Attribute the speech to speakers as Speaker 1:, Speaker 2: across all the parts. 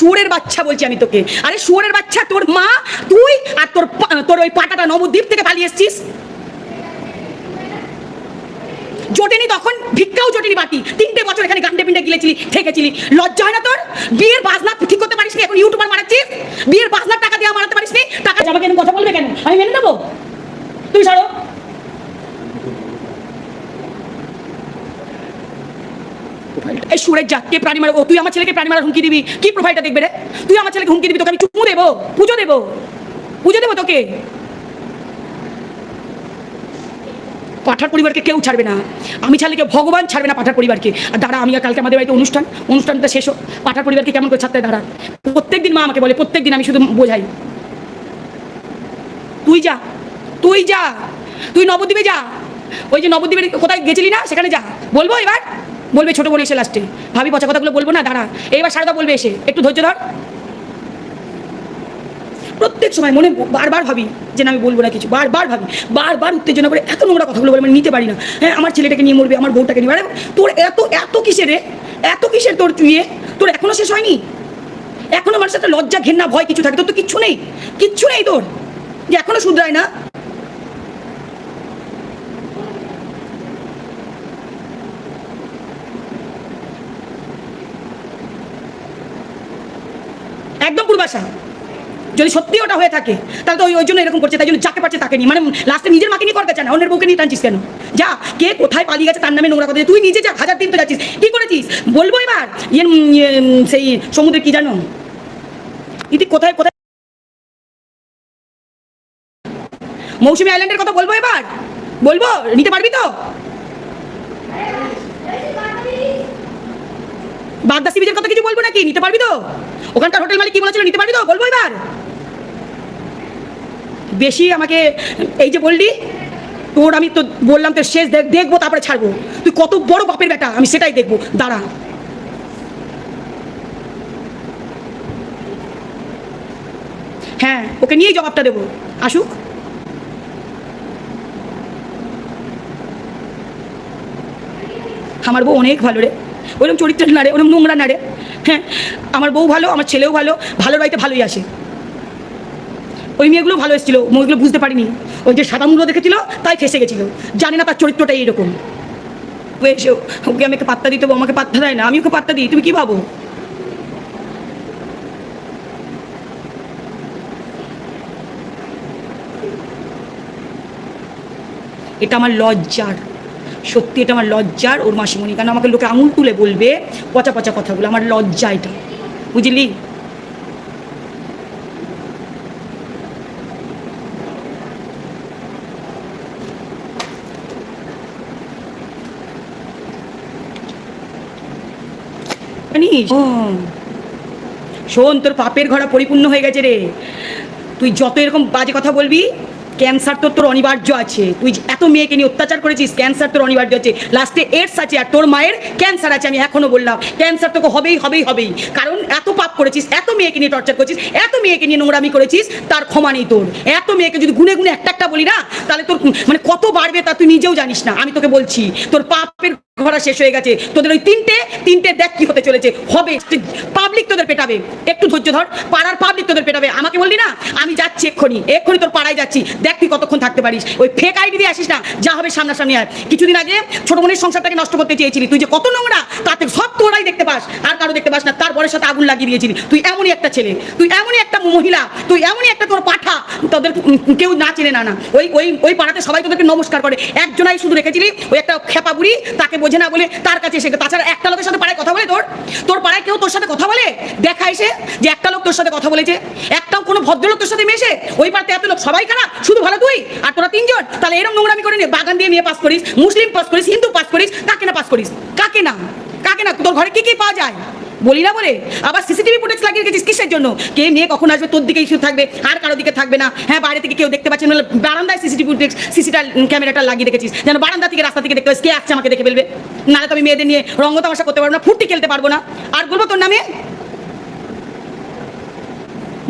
Speaker 1: শুয়োরের বাচ্চা বলছি আমি তোকে। আরে শুয়োরের বাচ্চা, তোর মা, তুই আর তোর তোর ওই পাটাটা নবদ্বীপ থেকে পালিয়ে এসছিস? জোটেনি তখন, ভিক্ষাও জোটেনি বাকি। তিনটে বছর এখানে গান্ডে পিন্ডে গিলেছিলি, ঠেকেছিলি। লজ্জা হয় না তোর? বিয়ের বাজনা ঠিক করতে পারিস এখন ইউটিউবার মারাচ্ছিস? বিয়ের বাজনার টাকা দিয়ে মারাতে পারিস নি টাকা আমাকে এরকম কথা বলবে কেন? আমি মেনে নেব? তুই ছাড়ো এই সুরের জাত, কে প্রাণী মারবো তুই আমার ছেলেকে প্রাণী মারার হুমকি দিবি? কি প্রোফাইলটা দেখবে রে? তুই আমার ছেলেকে হুমকি দিবি, তোকে আমি চুমু দেবো, পুজো দেবো। পুজো দেবো তোকে। পাঠার পরিবারকে কেউ ছাড়বে না। আমি ছাড়লে ভগবান ছাড়বে না পাঠার পরিবারকে। আর দাঁড়া, আমি আর কালকে আমাদের বাড়িতে অনুষ্ঠান। অনুষ্ঠানটা শেষ হোক। পাঠার পরিবারকে কেমন করে ছাড়তে দাঁড়া। প্রত্যেক দিন মা আমাকে বলে প্রত্যেক দিন আমি শুধু বোঝাই। তুই যা তুই যা, তুই নবদ্বীপে যা। ওই যে নবদ্বীপের কোথায় গেছিলি না? সেখানে যা। বলব এবার? বলবে ছোট বোন এসে লাস্টে ভাবি পচা কথাগুলো বলব না, দাঁড়া। এইবার সারদা বলবে এসে। একটু ধৈর্য ধর। প্রত্যেক সময় মনে বারবার ভাবি যে আমি বলব না কিছু। বারবার ভাবি। বারবার উত্তেজনা করে এত নোংরা কথাগুলো বলে আমি নিতে পারি না। হ্যাঁ আমার ছেলেটাকে নিয়ে মরবে, আমার বউটাকে নিয়ে। তোর এত এত কিসের এত কিসের তোর তুই তোর এখনও শেষ হয়নি? এখনও আমার সাথে লজ্জা, ঘেন্না, ভয় কিছু থাকে? তোর তো কিচ্ছু নেই। কিচ্ছু নেই তোর। যে এখনও শুধরায় না। একদম পূর্বাশা যদি সত্যি ওটা হয়ে থাকে তাহলে তো ওই জন্য এরকম করছে তাই জন্য যাকে পাচ্ছে তাকে নিয়ে। মানে লাস্টে নিজের মাকে নিয়ে করতে চায় না অন্যের বউকে নিয়ে টানছিস কেন? যা কে কোথায় পালিয়ে গেছে তার নামে নোংরা কথা। তুই নিজে যা হাজার দিন তো যাচ্ছিস। কি করেছিস? বলব এবার? ইয়ে ইয়ে, সেই সমুদ্রে কি জানো? ইতি কোথায় কোথায় মৌসুমী আইল্যান্ডের কথা বলব এবার? বলব? নিতে পারবি তো? বাগদা সিবিজের কথা কিছু বলব নাকি? নিতে পারবি তো? ওখানকার হোটেল মালিক কি বলেছিল? নিতে পারবি তো? বলব এবার। বেশি আমাকে, এই যে বললি, তোর আমি তো বললাম তোর শেষ দেখ- দেখব, তারপরে ছাড়বো। তুই কত বড় বাপের বেটা, আমি সেটাই দেখব। দাঁড়া। হ্যাঁ ওকে নিয়েই জবাবটা দেবো। আসুক। আমার বউ অনেক ভালো রে। ওরকম চরিত্র নাড়ে ওরকম নোংরা না রে হ্যাঁ আমার বউ ভালো, আমার ছেলেও ভালো ভালো বাড়িতে ভালোই আসে ওই মেয়েগুলো ভালো এসেছিল মেয়েগুলো বুঝতে পারিনি। ওই যে সাদা মুলো দেখেছিল, তাই ফেসে গেছিল। জানি না তার চরিত্রটা এইরকম। এসে ওকে আমাকে পাত্তা দিতে আমাকে পাত্তা দেয় না, আমি ওকে পাত্তা দিই, তুমি কি ভাবো? এটা আমার লজ্জার সত্যি এটা আমার লজ্জার ওর মাসিমণি। কেন আমাকে লোকে আঙুল তুলে বলবে পচা পচা কথাগুলো। আমার লজ্জা এটা। বুঝলি? শোন, তোর পাপের ঘোড়া পরিপূর্ণ হয়ে গেছে রে। তুই যত এরকম বাজে কথা বলবি ক্যান্সার তোর তোর অনিবার্য আছে। তুই এত মেয়েকে নিয়ে অত্যাচার করেছিস, ক্যান্সার তোর অনিবার্য আছে। লাস্টে এডস আছে আর তোর মায়ের ক্যান্সার আছে, আমি এখনও বললাম। ক্যান্সার তোকে হবেই হবেই হবেই। কারণ এত পাপ করেছিস, এত মেয়েকে নিয়ে টর্চার করেছিস, এত মেয়েকে নিয়ে নোংরামি করেছিস, তার ক্ষমা নেই তোর। এত মেয়েকে যদি গুনে গুনে একটা একটা বলি না, তাহলে তোর মানে কত বাড়বে তা তুই নিজেও জানিস না, আমি তোকে বলছি। তোর পাপের ঘোড়া শেষ হয়ে গেছে। তোদের ওই তিনটে তিনটে দেখ কি হতে চলেছে। হবে পাবলিক তোদের পেটাবে। একটু ধৈর্য ধর, পাড়ার পাবলিক তোদের পেটাবে। আমাকে বললি না? আমি যাচ্ছি এক্ষুনি। এক্ষুনি তোর পাড়ায় যাচ্ছি। দেখ তুই কতক্ষণ থাকতে পারিস। ওই ফেক আইডি দিয়ে আসিস না, যা হবে সামনাসামনি আর কিছুদিন আগে ছোট বোনের সংসারটাকে নষ্ট করতে চেয়েছিলি। তুই যে কত নোংরা, তাতে সব তোরাই দেখতে পাস, আর কারও দেখতে পাস না। তার বরের সাথে আগুন লাগিয়ে দিয়েছিলি। তুই এমনই একটা ছেলে, তুই এমনই একটা মহিলা, তুই এমনই একটা তোর পাঠা। তোদের কেউ না চেনে না না। ওই ওই ওই পাড়াতে সবাই তোদেরকে নমস্কার করে। একজনাই শুধু রেখেছিলি, ওই একটা খেপা বুড়ি, তাকে বোঝে না বলে তার কাছে এসে তাছাড়া একটা লোকের সাথে পাড়ায় কথা বলে তোর। তোর পাড়ায় কেউ তোর সাথে কথা বলে? দেখা এসে যে একটা লোক তোর সাথে কথা বলেছে। একটাও কোনো ভদ্রলোক তোর সাথে মেশে ওই পাড়াতে এত লোক, সবাই খারাপ? শুধু ভালো তুই? আর তোরা তিনজন? তাহলে এরকম নোংরামি করে নিয়ে বাগান দিয়ে নিয়ে পাস করিস, মুসলিম পাস করিস, হিন্দু পাস করিস, কাকে না পাস করিস? কাকে না? কাকে না? তোর ঘরে কি কি পাওয়া যায়? বলি না বলে? আবার সিসিটিভি ফুটেজ লাগিয়ে রেখেছিস কিসের জন্য? কে মেয়ে কখন আসবে, তোর দিকে ইস্যু থাকবে, আর কারও দিকে থাকবে না। হ্যাঁ বাইরে থেকে কেউ দেখতে পাচ্ছে না বারান্দায় সিসিটিভি ফুটেজ, সিসিটা, ক্যামেরাটা লাগিয়ে রেখেছিস। যেন বারান্দা থেকে, রাস্তা থেকে দেখতে পাচ্ছিস কে আসছে আমাকে দেখে ফেলবে। নাহলে তো আমি মেয়েদের নিয়ে রঙ্গ তামাশা করতে পারব না, ফুর্তি খেলতে পারব না। আর বলব তোর নামে?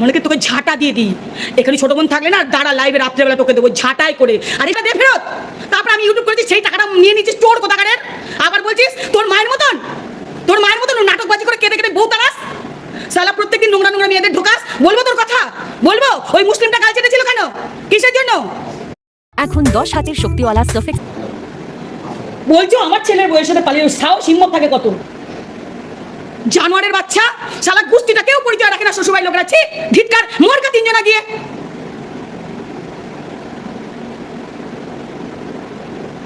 Speaker 1: মনে তোকে ঝাঁটা দিয়ে দিই। এখানে ছোট বোন থাকলে না দাঁড়া লাইভে রাত্রেবেলা তোকে দেবো ঝাঁটাই করে। আর এটা দে ফেরত। তারপর আমি ইউটিউব করেছি সেই টাকাটা নিয়ে নিচ্ছিস চোর কোথাকারের? আবার বলছিস তোর মায়ের মতন? তোর মায়ের মতন নাটকবাজি করে কেঁদে কেটে বউ তারাস সালা প্রত্যেকদিন নোংরা নোংরা মেয়েদের ঢোকাস? বলব তোর কথা? বলব? ওই মুসলিমটা কাল ছিল কেন? কিসের জন্য?
Speaker 2: এখন দশ হাতের শক্তিওয়ালা সাফেক্স
Speaker 1: বলছো আমার ছেলের বউয়ের সাথে পালিয়ে সাহস হিম্মত থাকে কত? জানোয়ারের বাচ্চা, শালা কুস্তিটা কেউ পরিচয় রাখে না শ্বশুরবাই লোকরা। ছি ধিটকার মোরকা তিনজনা গিয়ে।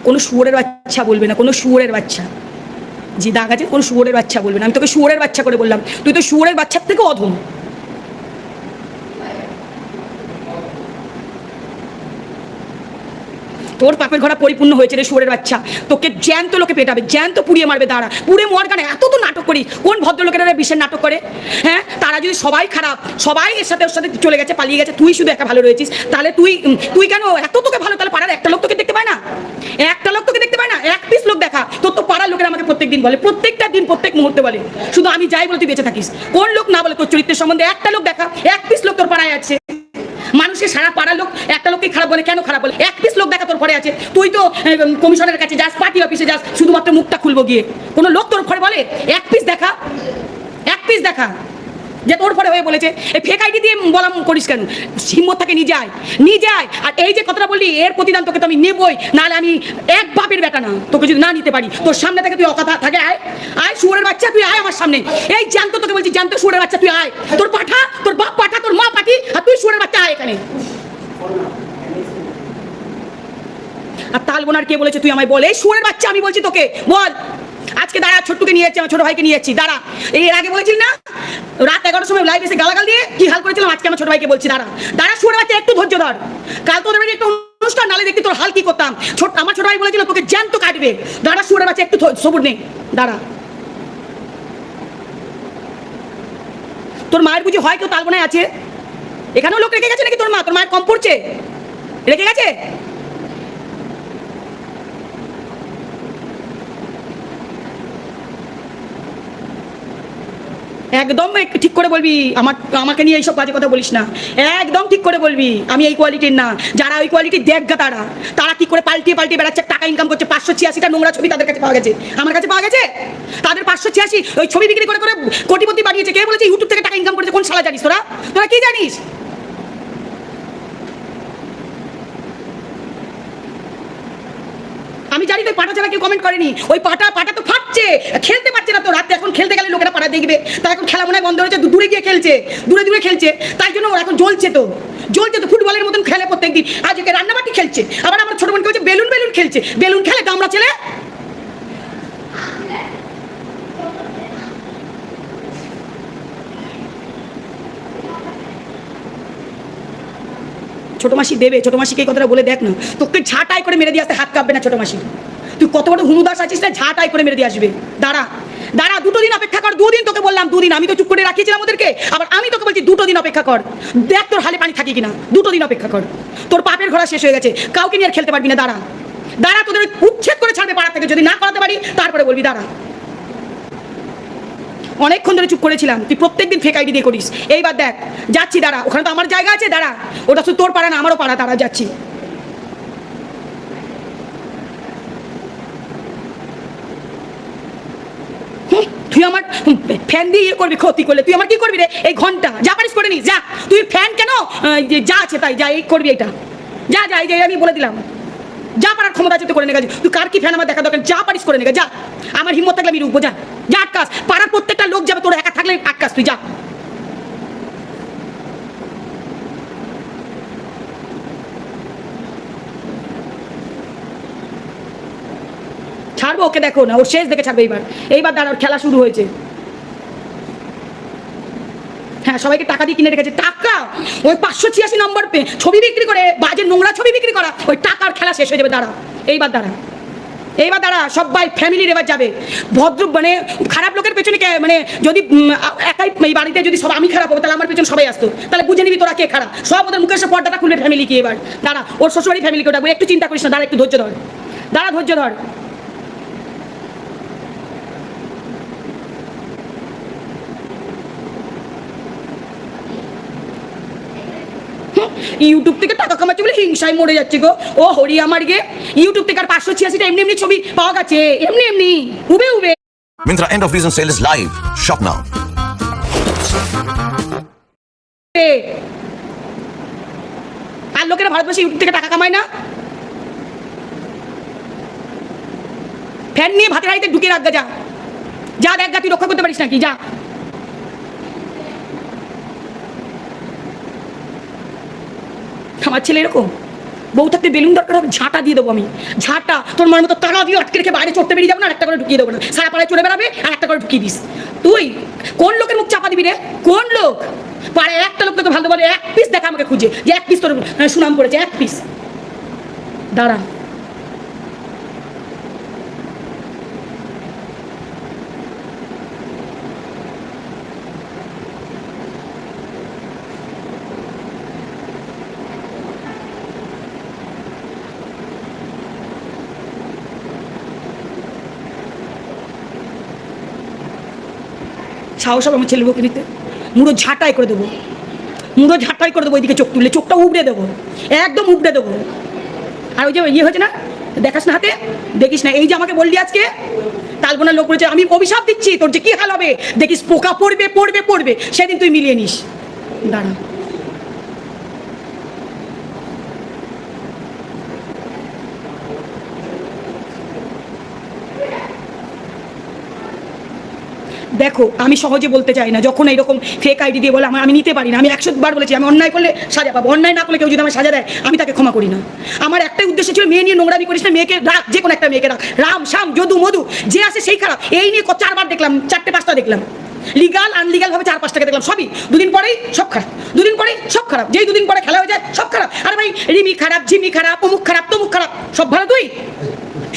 Speaker 1: কোনো শুয়োরের বাচ্চা বলবে না, কোনো শুয়োরের বাচ্চা। যে দাগ আছে কোনো শুয়োরের বাচ্চা বলবে না। আমি তোকে শুয়োরের বাচ্চা করে বললাম। তুই তো শুয়োরের বাচ্চার থেকে অধম। তোর পাপের ঘোড়া পরিপূর্ণ হয়েছে রে শুয়োরের বাচ্চা। তোকে জ্যান্ত লোকে পেটাবে, জ্যান্ত পুড়িয়ে মারবে দাঁড়া। পুড়ে মর কেন এত তো নাটক করি, কোন ভদ্রলোকেরা রে বিশের নাটক করে? হ্যাঁ? তারা যদি সবাই খারাপ, সবাই এর সাথে ওর সাথে চলে গেছে, পালিয়ে গেছে, তুই শুধু একা ভালো রয়েছিস। তাহলে তুই তুই কেন এত তোকে ভালো? তাহলে পাড়ার একটা লোক তোকে দেখতে পায় না? একটা লোক তোকে দেখতে পায় না? এক পিস লোক দেখা। তোর তো পাড়ার লোকেরা আমাকে প্রত্যেক দিন বলে, প্রত্যেকটা দিন, প্রত্যেক মুহূর্তে বলে। শুধু আমি যাই বলে তুই বেঁচে থাকিস। কোন লোক না বলে তোর চরিত্রের সম্বন্ধে একটা লোক দেখা, এক পিস লোক তোর পাড়ায় আছে। মানুষের সারা পাড়া লোক, একটা লোককে খারাপ বলে, কেন খারাপ বলে? এক পিস লোক দেখা তোর ঘরে আছে। তুই তো কমিশনের কাছে যাস পার্টি অফিসে যাস, শুধুমাত্র মুখটা খুলবো গিয়ে। কোনো লোক তোর ঘরে বলে? এক পিস দেখা, এক পিস দেখা। যে তোর পরে হয়ে বলেছে, এই ফেক আইডি দিয়ে বলা করিস কেন? হিম্মত থাকে নিয়ে যায় নিয়ে যায় আর এই যে কথাটা বললি, এর প্রতিদান তোকে তো আমি নেবই, নাহলে আমি এক বাপের বেটা না, তোকে যদি না নিতে পারি। তোর সামনে থেকে তুই অকথা থাকে, আয় আয়, শুয়োরের বাচ্চা, তুই আয় আমার সামনে। এই জানতো তোকে বলছি জানতো শুয়োরের বাচ্চা, তুই আয়। তোর পাঠা, তোর বাপ পাঠা, তোর মা পাঠি, আর তুই শুয়োরের বাচ্চা, আয় এখানে। আর তালবোনার কে বলেছে, তুই আমায় বল। এই শুয়োরের বাচ্চা আমি বলছি তোকে, বল। আজকে দাঁড়া, ছোট্টুকে নিয়ে যাচ্ছি, আমার ছোট ভাইকে নিয়ে যাচ্ছি, দাঁড়া। এর আগে বলেছিলি না? রাত এগারোটার সময় লাইভ এসে গালাগাল দিয়ে কি হাল করেছিলাম আজকে আমার ছোট ভাইকে বলছি, দাঁড়া। দাঁড়া শুয়োরের বাচ্চা একটু ধৈর্য ধর। কাল তোদের বাড়ি একটা অনুষ্ঠান, নালে দেখতে তোর হাল কি করতাম। ছোট আমার ছোট ভাই বলেছিল, তোকে জ্যান্ত কাটবে। দাঁড়া শুয়োরের বাচ্চা একটু সবুর নেই দাঁড়া। তোর মায়ের বুঝি হয় কেউ তালবোনায় আছে? এখানেও লোক রেখে গেছে নাকি তোর মা? তোর মায়ের কম পড়ছে? রেখে গেছে? একদম এক- ঠিক করে বলবি, আমার, আমাকে নিয়ে এইসব বাজে কথা বলিস না। একদম ঠিক করে বলবি, আমি এই কোয়ালিটির না। যারা ওই কোয়ালিটি দেখগা তারা তারা কি করে পাল্টিয়ে পাল্টিয়ে বেড়াচ্ছে, টাকা ইনকাম করছে, পাঁচশো ছিয়াশিটা নোংরা ছবি তাদের কাছে পাওয়া গেছে। আমার কাছে পাওয়া গেছে? তাদের পাঁচশো ছিয়াশি ওই ছবি বিক্রি করে করে কোটিপতি বাড়িয়েছে কে বলেছে ইউটিউব থেকে টাকা ইনকাম করেছে, কোন সালা জানিস তোরা? তোরা কি জানিস? আমি জানি ওই পাটা ছাড়া কেউ কমেন্ট করেনি। ওই পাটা পাটা তো ফাটছে। খেলতে পারছে না তো, রাতে এখন খেলতে গেলে লোকেরা পাড়া দেখবে। তাই এখন খেলা মনে হয় বন্ধ হয়েছে, দূরে গিয়ে খেলছে, দূরে দূরে খেলছে। তাই জন্য ওরা এখন জ্বলছে তো। জ্বলছে তো ফুটবলের মতন খেলে প্রত্যেকদিন। আজকে রান্নাবাটি খেলছে, আবার আমার ছোট মনে বলছে, বেলুন বেলুন খেলছে। বেলুন খেলে দামড়া ছেলে। ছোট মাসি দেবে, ছোট মাসিকে এই কথাটা বলে দেখ না। তোকে ঝাঁটাই করে মেরে দিয়ে আসতে হাত কাঁপবে না ছোট মাসি। তুই কত বড় হুমুদাস আছিস না ঝাঁটাই করে মেরে দিয়ে আসবে। দাঁড়া দাঁড়া, দুটো দিন অপেক্ষা কর, দুদিন তোকে বললাম, দুদিন। আমি তো চুপ করে রাখিয়েছিলাম ওদেরকে, আবার আমি তোকে বলছি দুটো দিন অপেক্ষা কর। দেখ তোর হালে পানি থাকি কিনা, দুটো দিন অপেক্ষা কর। তোর পাপের ঘোড়া শেষ হয়ে গেছে, কাউকে নিয়ে আর খেলতে পারবি না, দাঁড়া। দাঁড়া, তোদের উচ্ছেদ করে ছাড়বে পাড়া থেকে, যদি না করাতে পারি, তারপরে বলবি, দাঁড়া। অনেকক্ষণ ধরে চুপ করেছিলাম। তুই প্রত্যেকদিন ফেক আইডি দিয়ে করিস। এইবার দেখ, যাচ্ছি, দাঁড়া। ওখানে তো আমার জায়গা আছে, দাঁড়া। ওটা শুধু তোর পাড়া না, আমারও পাড়া, দাঁড়া, যাচ্ছি। তুই আমার ফ্যান দিয়ে ইয়ে করবি, ক্ষতি করলে। তুই আমার কি করবি রে? এই ঘণ্টা, যা পারিস করে নিস, যা। তুই ফ্যান কেন? যা আছে তাই, যা, এই করবি এটা যা যা, এই আমি বলে দিলাম। যা পারার ক্ষমতা আছে তো করে নেগা তুই কার কি ফ্যান আমার দেখা দরকার? যা পারিস করে নেগা যা। আমার হিম্মত থাকলে আমি রুখবো, যা। যা আটকাস পাড়ার প্রত্যেকটা লোক যাবে, তোর একা থাকলে আটকাস তুই যা। ছাড়বো ওকে দেখো না, ওর শেষ দেখে ছাড়বে এইবার। এইবার দাঁড়ার খেলা শুরু হয়েছে। হ্যাঁ সবাইকে টাকা দিয়ে কিনে রেখেছে। টাকা! ওই পাঁচশো ছিয়াশি নম্বর পে ছবি বিক্রি করে, বাজে নোংরা ছবি বিক্রি করা, ওই টাকার খেলা শেষ হয়ে যাবে, দাঁড়া। এইবার দাঁড়া। এইবার দাঁড়া সবাই ফ্যামিলির এবার যাবে। ভদ্র মানে খারাপ লোকের পেছনে মানে যদি একাই এই বাড়িতে যদি সব আমি খারাপ হব, তাহলে আমার পেছনে সবাই আসতো। তাহলে বুঝে নিবি তোরা কে খারাপ। সব ওদের মুখের সব পর্দাটা ফ্যামিলি কি এবার। দাঁড়া, ওর শ্বশুরবাড়ি ফ্যামিলিকে ওটা একটু চিন্তা করিস না, দাঁড়া, একটু ধৈর্য ধর। দাঁড়া, ধৈর্য ধর। ইউটিউব থেকে টাকা কামাচ্ছে বলে হিংসায় মরে যাচ্ছে গো। ও হরি আমার গে ইউটিউব থেকে আর পাঁচশো ছিয়াশিটা এমনি এমনি ছবি পাওয়া গেছে। এমনি এমনি উবে উবে।
Speaker 3: Myntra end of season sale is live. Shop now.
Speaker 1: আর লোকেরা ভারতবর্ষে ইউটিউব থেকে টাকা কামায় না? ফ্যান নিয়ে ভাতের হাড়িতে ঢুকিয়ে রাখবে যা। যা দেখ গা তুই রক্ষা করতে পারিস নাকি? যা। আমার ছেলে এরকম? বউ থাকতে বেলুন দরকার হবে, ঝাঁটা দিয়ে দেবো আমি। ঝাঁটা, তোর মনের মতো তারা দিয়ে আটকে রেখে বাইরে চড়তে বেরিয়ে যাব না একটা করে ঢুকিয়ে দেবো না। সারা পাড়ায় চড়ে বেড়াবে, আর একটা করে ঢুকিয়ে দিস। তুই, কোন লোকের মুখ চাপা দিবি রে? কোন লোক? পাড়ায় একটা লোক তোকে ভালো বলে, এক পিস দেখা আমাকে খুঁজে। যে এক পিস তোর সুনাম করেছে, এক পিস দাঁড়া। সাহস হবে আমার ছেলে বউকে নিতে মুড়ো ঝাঁটাই করে দেবো। মুড়ো ঝাঁটাই করে দেবো ওইদিকে চোখ তুললে চোখটা উবড়ে দেবো। একদম উবড়ে দেবো। আর ওই যে ইয়ে হয়েছে না? দেখাস না হাতে? দেখিস না। এই যে আমাকে বললি আজকে তালবোনার লোক বলেছে, আমি অভিশাপ দিচ্ছি, তোর যে কী হাল হবে? দেখিস পোকা পড়বে পড়বে পড়বে। সেদিন তুই মিলিয়ে নিস। দাঁড়া। দেখো, আমি সহজে বলতে চাই না, যখন এইরকম ফেক আইডি দিয়ে বলে আমার, আমি নিতে পারি না, আমি একশো বার বলেছি, আমি অন্যায় করলে সাজা পাবো, অন্যায় না করলে কেউ যদি আমার সাজা দেয়, আমি তাকে ক্ষমা করি না। আমার একটাই উদ্দেশ্য ছিল মেয়ে নিয়ে নোংরামি করিস না, মেয়েকে রাখ, যে কোনো একটা মেয়েকে রাখ। রাম শাম যদু, মধু, যে আসে সেই খারাপ। এই নিয়ে চারবার দেখলাম, চারটে পাঁচটা দেখলাম। লিগাল আনলিগাল ভাবে চার পাঁচটাকে দেখলাম, সবই। দুদিন পরেই সব খারাপ। দুদিন পরেই সব খারাপ। যেই দুদিন পরে খেলা হয়ে যায়, সব খারাপ। আরে ভাই, রিমি খারাপ, ঝিমি খারাপ, অমুক খারাপ, তমুক খারাপ, সব ভালো তুই?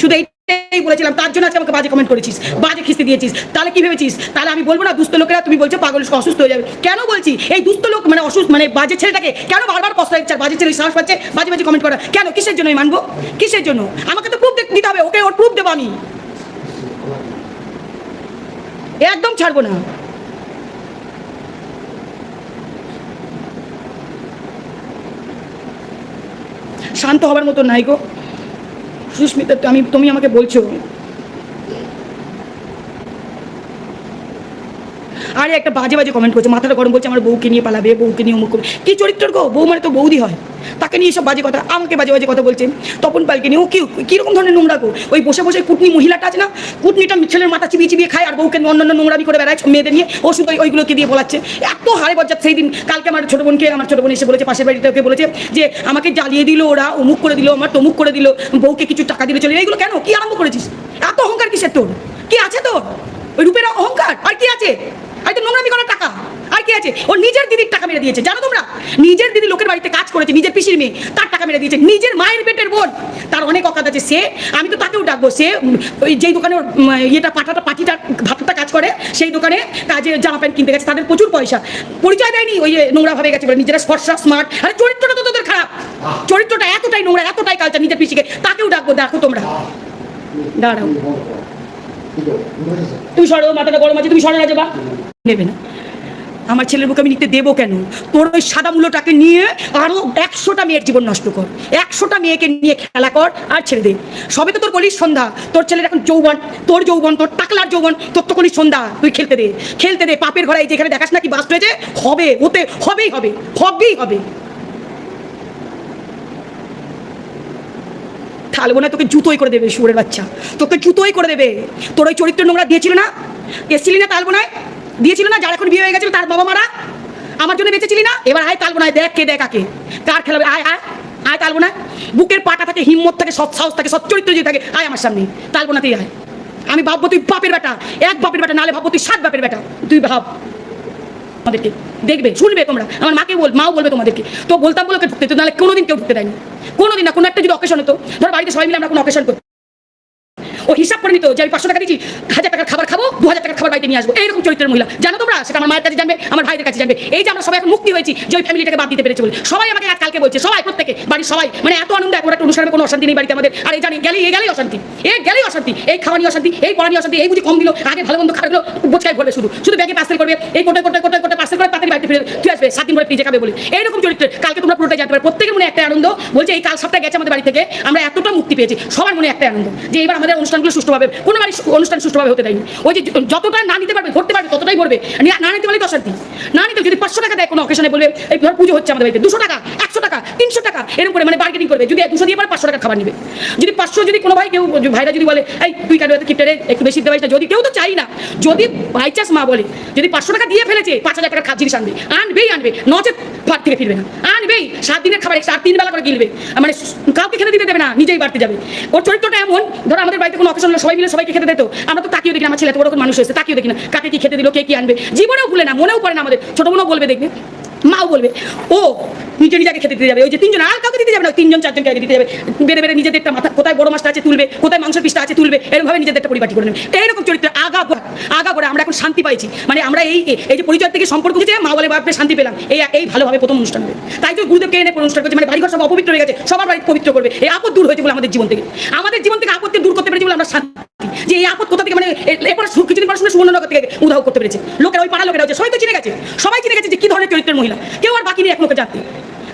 Speaker 1: শুধু এইটাই বলেছিলাম, তার জন্য আজকে আমাকে বাজে কমেন্ট করেছিস, বাজে খিস্তি দিয়েছিস। তাহলে কি ভেবেছিস? তাহলে আমি বলব না, দুস্থ লোকেরা তুমি বলছো পাগল, অসুস্থ হয়ে যাবে। কেন বলছি? এই দুস্থ লোক মানে অসুস্থ মানে বাজে ছেলেটাকে কেন বারবার কষ্ট দিচ্ছে? বাজে ছেলে সাহস পাচ্ছে, বাজে বাজে কমেন্ট করা। কেন? কিসের জন্য মানবো? কিসের জন্য? আমাকে তো প্রুফ দিতে হবে, ওকে ওর প্রুফ দেবো আমি। একদম ছাড়বো না। শান্ত হবার মতো নাই গো। সুস্মিতা আমি তুমি আমাকে বলছো। আরে একটা বাজে বাজে কমেন্ট করছে, মাথাটা গরম করছে, আমার বউকে নিয়ে পালাবে, বউকে নিয়ে অমুক করবে। কি চরিত্র গো? বউ মানে তো বৌদি হয়। তাকে নিয়ে সব বাজে কথা, আমাকে বাজে বাজে কথা বলছে। তপন পালকে নিয়ে, ও কি কীরকম ধরনের নোংরা গো? ওই বসে বসে কুটনি মহিলাটা আছে না, কুটনিটা ছেলের মাথা চিবিয়ে চিবিয়ে খায়, আর বউকে অন্যান্য নোংরামি করে বেড়ায় মেয়েদের নিয়ে। ও শুধু ওই- ওইগুলোকে দিয়ে বলাচ্ছে। এত হারে বজ্জাত সেই দিন। কালকে আমার ছোট বোনকে, আমার ছোট বোন এসে বলেছে, পাশের বাড়িতে ওকে বলেছে যে, আমাকে জ্বালিয়ে দিল ওরা, অমুক করে দিল, আমার তমুক করে দিল, বউকে কিছু টাকা দিলে, চলে এইগুলো কেন? কি আরম্ভ করেছিস? এত অহংকার কিসের তোর? কি আছে তোর? ওই রূপের অহংকার? আর কি আছে? আর তো নোংরামি করার টাকা। আর কি আছে? ও নিজের দিদির টাকা মেরে দিয়েছে, জানো তোমরা? নিজের দিদি লোকের বাড়িতে কাজ করেছে, নিজের পিসির মেয়ে, তার টাকা মেরে দিয়েছে, নিজের মায়ের পেটের বোন। তার অনেক অকাত আছে, সে, আমি তো তাকেও ডাকবো, সে ওই যেই দোকানে ইয়েটা, পাঠাটা পাটিটা ভাতটা কাজ করে, সেই দোকানে কাজে জামা প্যান্ট কিনতে গেছে, তাদের প্রচুর পয়সা। পরিচয় দেয়নি ওই নোংরা ভাবে গেছে বলে নিজেরা স্পর্শা স্মার্ট আরে চরিত্রটা তো তোদের খারাপ। চরিত্রটা এতটাই নোংরা, এতটাই কালচার নিজের পিসিকে। তাকেও ডাকবো, দেখো তোমরা। দাঁড়াও। তুমি সরো মাথাটা গরম আছে, তুমি সরে রাজা বা নেবে না। আমার ছেলের বুকে আমি নিতে দেবো কেন? তোর ওই সাদা মূল্যটাকে নিয়ে আরও একশোটা মেয়ের জীবন নষ্ট কর। একশোটা মেয়েকে নিয়ে খেলা কর আর ছেড়ে দে। সবে তো তোর বলিস সন্ধ্যা। তোর ছেলের এখন যৌবন, তোর যৌবন, তোর টাকলার যৌবন, তোর তো কলিস সন্ধ্যা। তুই খেলতে দে খেলতে দে। পাপের ঘরে যেখানে দেখাস না কি বাস্ট হয়েছে? হবে ওতে হবেই হবে হবেই হবে। থালবো না তোকে জুতোই করে দেবে সুরের বাচ্চা। তোকে জুতোই করে দেবে। তোর ওই চরিত্র নোংরা দিয়েছিল না? এসছিলি না তালবো না দিয়েছিল না? যার এখন বিয়ে হয়ে গেছিল তার বাবা মারা আমার জন্য বেঁচেছিলি না? এবার আয় তালবো না দেখ কে দেখ আকে কার খেলাবে? আয় আয় আয় তালবো না বুকের পাটা থাকে হিম্মত থাকে, সৎ সাহস থাকে, সৎ চরিত্র যদি থাকে, আয় আমার সামনে। তালবো না তুই আয়। আমি ভাববো তুই বাপের বেটা। এক বাপের বেটা, নালে ভাববো তুই সাত বাপের বেটা। তুই ভাব। আমাদেরকে দেখবে, শুনবে তোমরা। আমার মাকে বল, মাও বলবে তোমাদেরকে। তো বলতাম বলে ঢুকতে তো নাহলে কোনোদিন কেউ ঢুকতে দেয়নি। কোনোদিন না, কোনো একটা যদি অকেশন হতো, ধর বাড়িতে সবাই মিলে আমরা কোনো অকেশন করতাম। ও হিসাব করে নিত যে আমি পাঁচশো টাকা দিচ্ছি হাজার টাকার খাবার খাব, দু হাজার টাকার খাবার বাড়িতে নিয়ে আসব। এইরকম চরিত্রের মহিলা। জানো তোমরা? সেটা আমার মায়ের কাছে জানবে, আমার ভাইদের কাছে জানবে। এই যে আমরা সবাই এখন মুক্তি হয়েছি যে ওই ফ্যামিলিটাকে বাদ দিতে পেরেছে বলে। সবাই আমাকে কালকে বলছে, সবাই, প্রত্যেকে, বাড়ির সবাই মানে এত আনন্দ, এখন একটা অনুষ্ঠানের কোনো অশান্তি নেই বাড়িতে আমাদের। আর এই জানি, গেলেই, এই গেলেই অশান্তি। এই গেলেই অশান্তি, এই খাওয়া নিয়ে অশান্তি, এই পড়া নিয়ে অশান্তি, এই বুঝি কম দিল, আগে ভালো মন্দ খারাপ বোঝাই ভরবে শুধু। শুধু ব্যাগে পার্সেল করবে, এই কোটে কোটে কোটে কোটে পার্সেল করে তাড়াতাড়ি বাড়িতে ফিরে তুই আসবে, সাত দিন পরে ফ্রিজে খাবে বলে। এইরকম চরিত্রের কালকে তোমরা পুরোটাই জানতে পারো। প্রত্যেকের মনে একটা আনন্দ, বলছে এই কাল সপ্তাহে গেছে আমাদের বাড়ি থেকে, আমরা এতটা মুক্তি পেয়েছি। সবার মনে একটা আনন্দ, যে এবার আমাদের অনুষ্ঠানগুলো সুষ্ঠুভাবে, কোনো বাড়ির অনুষ্ঠান সুষ্ঠুভাবে হতে দেয়নি। ওই যে যতটা না নিতে পারবে, ধরতে পারবে, ততটাই ভরবে নি- নিতে পারলে দশ অশান্তি। না নিতে যদি পাঁচশো টাকা দেয় কোনো অকেশনে বলবে, এই ধর পুজো হচ্ছে আমাদের বাড়িতে, দুশো টাকা, একশো টাকা, তিনশো টাকা এরকম করে মানে বার্গেনিং করবে। যদি দুশো দিয়ে পারে, পাঁচশো টাকা খাবার নিবে। যদি পাঁচশো, যদি কোনো ভাই কেউ ভাইরা যদি বলে, এই, তুই কেন এত কিপটারে একটু বেশি দেওয়াই যদি কেউ তো চাই না। যদি বাই চান্স মা বলে, যদি পাঁচশো টাকা দিয়ে ফেলেছে, পাঁচ হাজার টাকার খাদ্য জিনিস আনবে, আনবেই আনবে, নচেত ভাত থেকে ফিরবে না। আনবেই, সাত দিনের খাবার সাত তিন বেলা করে গিলবে। মানে কাউকে খেতে দিতে দেবে না, নিজেই বাড়তে যাবে। ওর চরিত্রটা এমন, ধরো আমাদের বাড়িতে কোনো অকেশন হলো সবাই মিলে সবাইকে খেতে দিত আমরা তো তাকিয়ে দেখি আমার ছেলে তো বড় মানুষ হয়েছে তাকিয়ে দেখি না। কাকে কি খেতে দিল, কে কি আনবে? জীবনেও ভুলে না, মনেও পড়ে না আমাদের। ছোট বোনও বলবে দেখবে। মাও বলবে, ও নিজে নিজেকে খেতে দিতে যাবে। ওই যে তিনজন, আর কাউকে দিতে যাবে না তিনজন, চারজনকে আগে দিতে যাবে। বেড়ে বেড়ে নিজেদেরটা মাথা, কোথায় বড় মাছটা আছে তুলবে, কোথায় মাংসের পিসটা আছে তুলবে, এরকমভাবে নিজেদেরটা পরিপাটি করে নেবে। এইরকম চরিত্র আগা আগা করে আমরা এখন শান্তি পাইছি। মানে আমরা এই এই যে পরিচয় থেকে সম্পর্ক বুঝে মা বলে, বাপরে, শান্তি পেলাম। এই এই ভালোভাবে প্রথম অনুষ্ঠান হবে। তাই তো গুরুদেবকে এনে অনুষ্ঠান করছে। মানে বাড়িঘর সব অপবিত্র হয়ে গেছে, সবার বাড়ি পবিত্র করবে। এই আপদ দূর হয়েছে বলে আমাদের জীবন থেকে। আমাদের জীবন থেকে আপদকে দূর করতে পেরেছি বলে আমরা শান্তি। যে এই আপদ কোথা থেকে মানে এরপর কিছুদিন পর শুনে সুবর্ণনগর থেকে উধাও করতে পেরেছে। লোকেরা, ওই পাড়া লোকেরা হচ্ছে, সবাই তো চিনে গেছে। সবাই চিনে গেছে যে কি ধরনের চরিত্রের কেউ আর বাকি নেই এক লোকের জানতে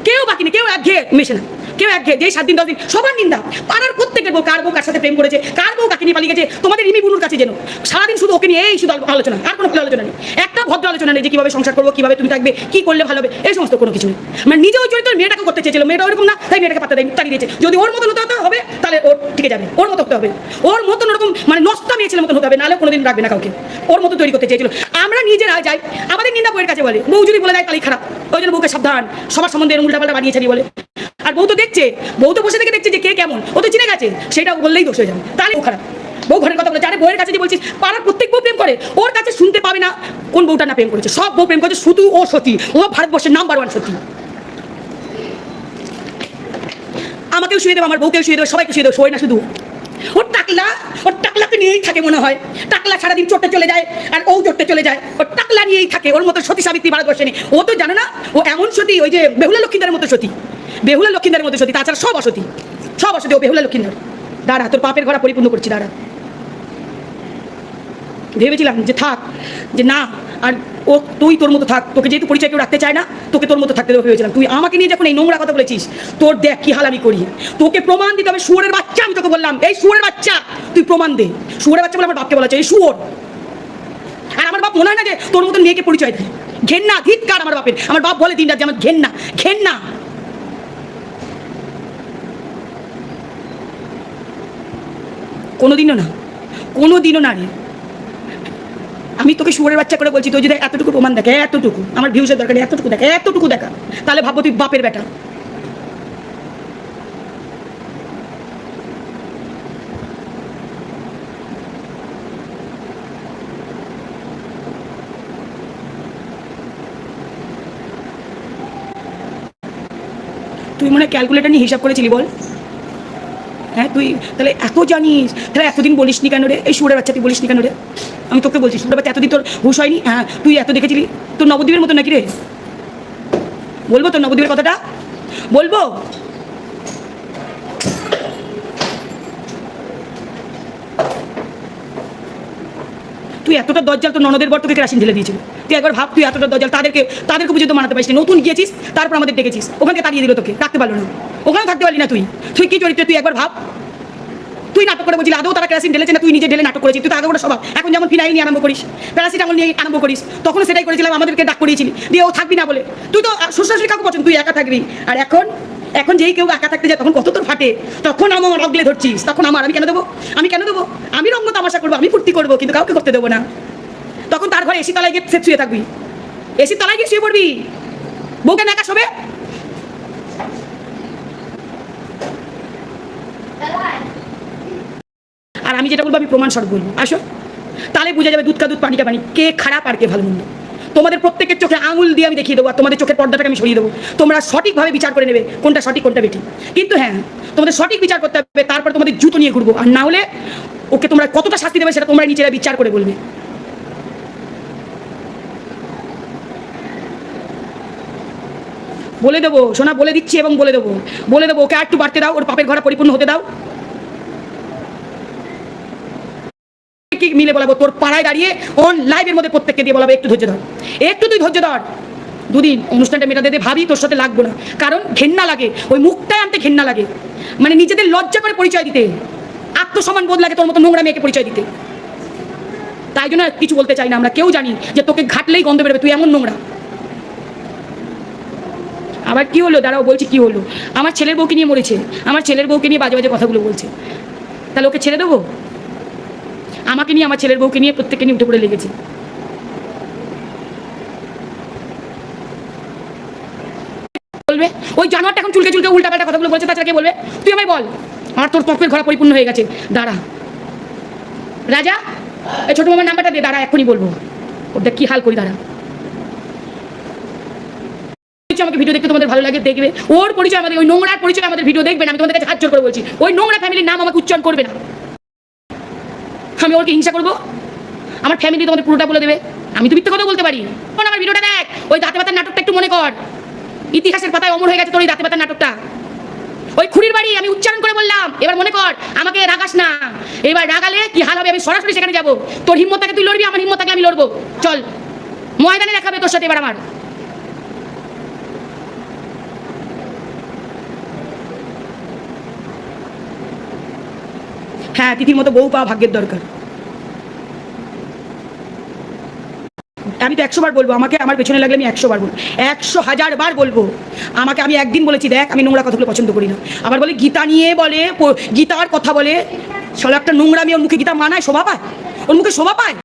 Speaker 1: কেউ বাকি নেই, কেউ একঘেয়ে মেশে না। কেউ একঘেয়ে, যেই সাত দিন, দশ দিন, সবার নিন্দা। পাড়ার প্রত্যেকের বউ কার বউ কার সাথে প্রেম করেছে, কার বউ কাকে নিয়ে পালিয়ে গেছে তোমাদের রিমি বুনুর কাছে যেন। সারাদিন শুধু ওকে নিয়ে এই শুধু আলোচনা, আর কোনো আলোচনা নেই। একটা ভদ্র আলোচনা নেই যে কীভাবে সংসার করব, কীভাবে তুমি থাকবে, কি করলে ভালো হবে, এই সমস্ত কোনো কিছু নেই। মানে নিজে ওই চরিত্র মেয়েটাকে করতে চেয়েছিল, মেয়েটা ওরকম না, তাই মেয়েটাকে পাত্তা দেয় তাড়িয়ে দিয়েছে। যদি ওর মতন হতে হবে, তাহলে ওর ঠিক যাবে, ওর মতো হতে হবে। ওর মতন ওরকম মানে নষ্টা মেয়ে মতন হতে হবে, নাহলে কোনোদিন রাখবে না কাউকে। ওর মতো তৈরি করতে চেয়েছিল। আমরা নিজেরা যাই, আমাদের নিন্দা বইয়ের কাছে বলে, বউ যদি বলে দেয় তাহলেই খারাপ। ওই জন্য বউকে সাবধান, সবার সম্বন্ধে এরকম উল্টাপাল্টা বানিয়ে ছাড়িয়ে বলে। আর বউ তো দেখছে, বউ তো বসে থেকে দেখছে যে কে কেমন। ও তো চিনে গেছে, সেটা বললেই দোষ হয়ে যাবে। তাহলে খারাপ। বউ ঘরের কথা বলে আরে বউয়ের কাছে যে বলছিস, পাড়ার প্রত্যেক বউ প্রেম করে, ওর কাছে শুনতে পাবে না কোন বউটা না প্রেম করেছে। সব বউ প্রেম করেছে, শুধু ও সতী। ও ভারতবর্ষের নাম্বার ওয়ান সতী। আমাকেও শুয়ে দেবে, আমার বউকেও শুয়ে দেবে, সবাইকে শুয়ে দেবে, শোয় না শুধু। টাকলা ওর টাকলাকে নিয়েই থাকে মনে হয়। টাকলা সারাদিন চড়তে চলে যায় আর ও চড়তে চলে যায়। ওর টাকলা নিয়েই থাকে, ওর মতো সতী সাবিত্রী ভারতবর্ষে নেই ও তো জানে না, ও এমন সতী, ওই যে বেহুলা লক্ষ্মীদারের মতো সতী। বেহুলা লক্ষ্মীদারের মতো সতী, তাছাড়া সব অসতী। সব অসতী, ও বেহুলা লক্ষ্মীদার দাঁড়া, তোর পাপের ঘরা পরিপূর্ণ করছি, দাঁড়া। ভেবেছিলাম যে থাক, যে না আর ও, তুই তোর মতো থাক, তোকে যেহেতু পরিচয় কেউ রাখতে চায় না, তোকে তোর মতো থাকতে দেবো ভেবেছিলাম। তুই আমাকে নিয়ে যখন এই নোংরা কথা বলেছিস, তোর দেখ কি হাল আমি করি। তোকে প্রমাণ দিতে হবে, শুয়োরের বাচ্চা, আমি তোকে বললাম, এই শুয়োরের বাচ্চা, তুই প্রমাণ দে। শুয়োরের বাচ্চা বলে আমার বাপকে বলা এই শুয়োর। আর আমার বাপ মনে হয় না যে তোর মতো মেয়েকে পরিচয় দেয়। ঘেন্না, ধিৎকার আমার বাপের। আমার বাপ বলে দিন রাত যে আমার ঘেন্না ঘেন্না। কোনোদিনও না কোনোদিনও না রে। আমি তোকে শুয়ারের বাচ্চা করে বলছি তুই যদি এতটুকু প্রমাণ দেখে, এতটুকু, আমার ভিউসের দরকার এতটুকু দেখা এতটুকু দেখা, তাহলে ভাববো তুই বাপের বেটা। তুই মনে ক্যালকুলেটার নিয়ে হিসাব করেছিলি বল? হ্যাঁ তুই তাহলে এত জানিস, তাহলে এতদিন বলিস নি কেন রে? এই সুরের বাচ্চা তুই বলিস নি কেন রে? আমি তোকে বলছি সুরের বাচ্চা এতদিন তোর হুশ হয়নি? হ্যাঁ তুই এত দেখেছিলি? তোর নবদ্বীপের মতো নাকি রে? বলব তোর নবদ্বীপের কথাটা? বলব? তুই এতটা দরজাল তো ননদের বর তোকে কেরাসিন ঢেলে দিয়েছিল। তুই একবার ভাব, তুই এতটা দরজাল তাদেরকে তাদেরকে বুঝে তো মানাতে পারিস নতুন গিয়েছিস, তারপর আমাদের ডেকেছিস। ওখানে তাড়িয়ে দিল তোকে, রাখতে পারল না। ওখানে থাকতে পারলি না তুই। তুই কি চরিত্র তুই একবার ভাব? তুই নাটক করে বলছিলি, আদৌ তারা কেরাসিন ঢেলেছে না তুই নিজে ঢেলে নাটক করেছিস? তুই তো আগে করে স্বভাব। এখন যেমন ফিনাইল নিয়ে আরম্ভ করিস, প্যারাসিটামল নিয়ে আরম্ভ করিস, তখন সেটাই করেছিলাম, আমাদেরকে ডাক করিয়েছিলি। দিয়ে ও থাকবি না বলে। তুই তো শ্বশুর কাউকে পছন্দ, তুই একা থাকবি। আর এখন এখন যেই কেউ একা থাকতে যায়, তখন কত তোর ফাটে? তখন আমার অগলে ধরছিস, তখন আমার, আমি কেন দেবো? আমি কেন দেবো? আমি রঙ্গ তামাশা করব, আমি ফুর্তি করব, কিন্তু কাউকে করতে দেবো না। তখন তার ঘরে এসি তলায় গিয়ে শুয়ে থাকবি। এসি তলায় গিয়ে শুয়ে পড়বি? বউকে একা শোবে? আর আমি যেটা বলব, আমি প্রমাণ স্বরূপ বলব। আসো। তাহলে বোঝা যাবে দুধ কা দুধ পানিটা পানি, কে খারাপ আর কে ভালো মন্দ। তোমাদের প্রত্যেকের চোখে আঙুল দিয়ে আমি দেখিয়ে দেবো, আর তোমাদের চোখের পর্দাটাকে আমি সরিয়ে দেবো। তোমরা সঠিকভাবে বিচার করে নেবে, কোনটা সঠিক, কোনটা বেটি কিন্তু হ্যাঁ তোমাদের সঠিক বিচার করতে হবে, তারপর তোমাদের জুতো নিয়ে ঘুরবো। আর না হলে ওকে তোমরা কতটা শাস্তি দেবে সেটা তোমরা নিজেরা বিচার করে বলবে। বলে দেবো, সোনা বলে দিচ্ছি এবং বলে দেবো। বলে দেবো, ওকে আর একটু বাড়তে দাও, ওর পাপের ঘরা পরিপূর্ণ হতে দাও। মিলে বলাবো, তোর পাড়ায় দাঁড়িয়ে অন লাইভের মধ্যে প্রত্যেককে দিয়ে বলাবো, একটু ধৈর্য ধর। একটু তুই ধৈর্য ধর। দুদিন অনুষ্ঠানটা মেটাতে দে, ভাবি তোর সাথে লাগবো না। কারণ ঘেন্না লাগে, ওই মুখটাই আনতে ঘেন্না লাগে। মানে নিজেদের লজ্জা করে পরিচয় দিতে। আত্মসম্মান বোধ লাগে তোর মতো নোংরা মেয়েকে পরিচয় দিতে। তাই জন্য কিছু বলতে চাই না, আমরা কেউ জানি যে তোকে ঘাটলেই গন্ধ বেরোবে, তুই এমন নোংরা। আবার কি হলো? দাঁড়াও, বলছি কি হলো? আমার ছেলের বউকে নিয়ে মরেছে। আমার ছেলের বউকে নিয়ে বাজে বাজে কথাগুলো বলছে। তাহলে ওকে ছেড়ে দেবো? আমাকে নিয়ে আমার ছেলের বউকে নিয়ে প্রত্যেককে নিয়ে উঠে পড়ে লেগেছে। বলবে, ওই জানোয়ারটা এখন চুলকে চুলকে উল্টা পাল্টা কথাগুলো বলছে, তাছাড়া কে বলবে? তুই আমায় বল, আমার তোর পকের ঘোরা পরিপূর্ণ হয়ে গেছে, দাঁড়া। রাজা, এই ছোট মামার নাম্বারটা দে, দাঁড়া এখনই বলব। ওটা কি হাল করি, দাঁড়া। আমাকে ভিডিও দেখতে তোমাদের ভালো লাগে, দেখবে। ওর পরিচয় আমাদের, ওই নোংরার পরিচয় আমাদের ভিডিও দেখবেন আমি তোমাদের কাছে হাত জোর করে বলছি। ওই নোংরা ফ্যামিলির নাম আমাকে উচ্চারণ করবে না। আমি ওকে হিংসা করব? আমার ফ্যামিলি তোমাদের পুরোটা বলে দেবে। আমি তো মিথ্যে কথা বলতে পারি। এখন আমার ভিডিওটা দেখ। ওই দাঁতে পাতার নাটকটা একটু মনে কর। ইতিহাসের পাতায় অমর হয়ে গেছে তোর ওই দাঁতে পাতার নাটকটা। ওই খুঁড়ির বাড়ি আমি উচ্চারণ করে বললাম। এবার মনে কর, আমাকে রাগাস না। এবার রাগালে কি হাল হবে? আমি সরাসরি সেখানে যাব। তোর হিম্মত তুই লড়বি, আমার হিম্মত আমি লড়বো। চল, ময়দানে দেখাবে তোর সাথে এবার আমার। হ্যাঁ তিথির মতো বউ পাওয়া ভাগ্যের দরকার। আমি তো একশো বার বলব, আমাকে আমার পেছনে লাগলে আমি একশো বার বলব। একশো হাজার বার বলব, আমাকে আমি একদিন বলেছি, দেখ, আমি নোংরা কথাগুলো পছন্দ করি না। আবার বলে, গীতা নিয়ে বলে, গীতার কথা বলে সব একটা নোংরা আমি ওর মুখে গীতা মানায়, শোভা পায়? ওর মুখে শোভা পায়?